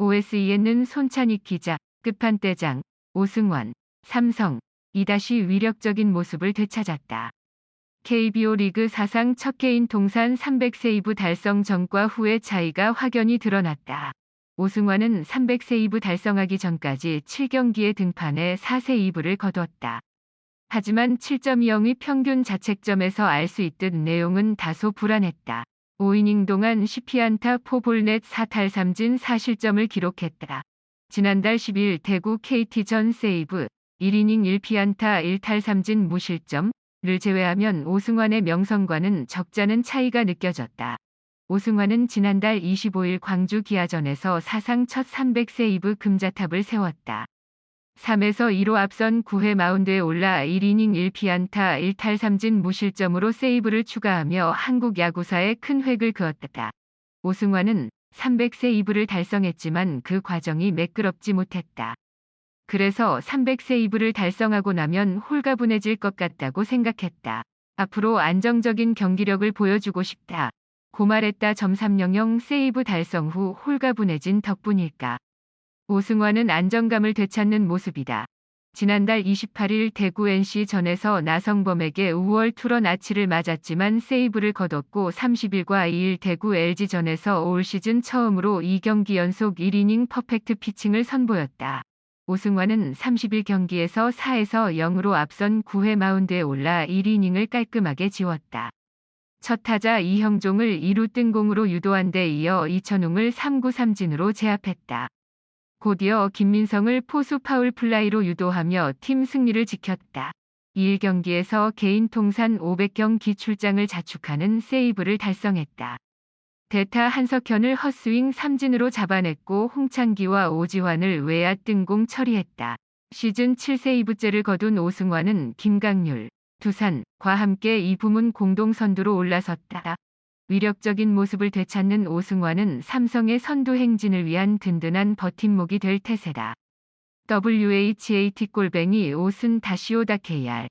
OSEN은 손찬익 기자, 끝판대장, 오승환, 삼성, 이다시 위력적인 모습을 되찾았다. KBO 리그 사상 첫 개인 통산 300세이브 달성 전과 후의 차이가 확연히 드러났다. 오승환은 300세이브 달성하기 전까지 7경기에 등판해 4세이브를 거뒀다. 하지만 7.20의 평균 자책점에서 알 수 있듯 내용은 다소 불안했다. 5이닝 동안 10피안타 포볼넷 4탈3진 4실점을 기록했다. 지난달 10일 대구 KT전 세이브 1이닝 1피안타 1탈3진 무실점을 제외하면 오승환의 명성과는 적잖은 차이가 느껴졌다. 오승환은 지난달 25일 광주 기아전에서 사상 첫 300세이브 금자탑을 세웠다. 3에서 2로 앞선 9회 마운드에 올라 1이닝 1피안타 1탈 3진 무실점으로 세이브를 추가하며 한국 야구사에 큰 획을 그었다. 오승환은 300세이브를 달성했지만 그 과정이 매끄럽지 못했다. 그래서 300세이브를 달성하고 나면 홀가분해질 것 같다고 생각했다. 앞으로 안정적인 경기력을 보여주고 싶다. 고말했다. 점300 세이브 달성 후 홀가분해진 덕분일까. 오승환은 안정감을 되찾는 모습이다. 지난달 28일 대구 NC 전에서 나성범에게 5월 투런 아치를 맞았지만 세이브를 거뒀고 30일과 2일 대구 LG전에서 올 시즌 처음으로 2경기 연속 1이닝 퍼펙트 피칭을 선보였다. 오승환은 30일 경기에서 4에서 0으로 앞선 9회 마운드에 올라 1이닝을 깔끔하게 지웠다. 첫 타자 이형종을 2루 뜬공으로 유도한 데 이어 이천웅을 3구 3진으로 제압했다. 곧이어 김민성을 포수 파울 플라이로 유도하며 팀 승리를 지켰다. 1경기에서 개인 통산 500경기 출장을 자축하는 세이브를 달성했다. 대타 한석현을 헛스윙 3진으로 잡아냈고 홍창기와 오지환을 외야 뜬공 처리했다. 시즌 7세이브째를 거둔 오승환은 김강률, 두산과 함께 이 부문 공동 선두로 올라섰다. 위력적인 모습을 되찾는 오승환은 삼성의 선두 행진을 위한 든든한 버팀목이 될 태세다. WHAT 골뱅이 오슨 다시오 다 KR